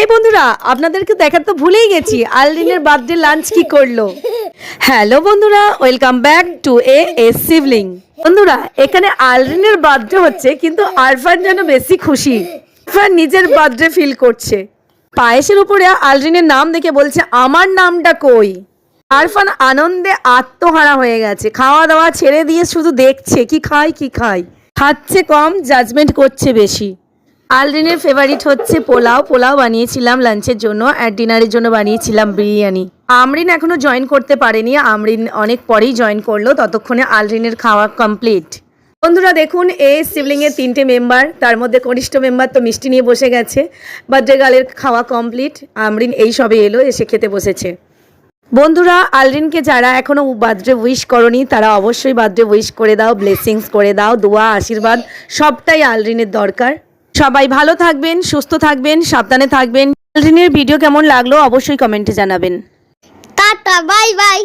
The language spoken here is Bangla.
এই বন্ধুরা, আপনাদেরকে দেখার তো ভুলেই গেছি আলরিনের বার্থডে লাঞ্চ কি করল? হ্যালো বন্ধুরা welcome back to A S sibling বন্ধুরা, এখানে আলরিনের বার্থডে হচ্ছে, কিন্তু আরফান যেন বেশি খুশি। আরফান নিজের বার্থডে ফিল করছে। পায়েসের উপরে আলরিনের নাম দেখে বলছে, আমার নামটা কই? আরফান আনন্দে আত্মহারা হয়ে গেছে। খাওয়া দাওয়া ছেড়ে দিয়ে শুধু দেখছে, কি খায় কি খায়। খাচ্ছে কম জাজমেন্ট করছে বেশি। আলরিনের ফেভারিট হচ্ছে পোলাও। পোলাও বানিয়েছিলাম লাঞ্চের জন্য আর ডিনারের জন্য বানিয়েছিলাম বিরিয়ানি। আমরিন এখনও জয়েন করতে পারেনি। আমরিন অনেক পরেই জয়েন করল। ততক্ষণে আলরিনের খাওয়া কমপ্লিট বন্ধুরা দেখুন, এ সিবলিংয়ের তিনটে মেম্বার তার মধ্যে কনিষ্ঠ মেম্বার তো মিষ্টি নিয়ে বসে গেছে। বার্থডে গালের খাওয়া কমপ্লিট আমরিন এই সবে এলো, এসে খেতে বসেছে। বন্ধুরা, আলরিনকে যারা এখনও বার্থডে উইশ করনি, তারা অবশ্যই বার্থডে উইশ করে দাও ব্লেসিংস করে দাও, দোয়া, আশীর্বাদ, সবটাই আলরিনের দরকার। সবাই ভালো থাকবেন, সুস্থ থাকবেন, সাবধানে থাকবেন। ভিডিও কেমন লাগল অবশ্যই কমেন্টে জানাবেন। Tata, bye bye.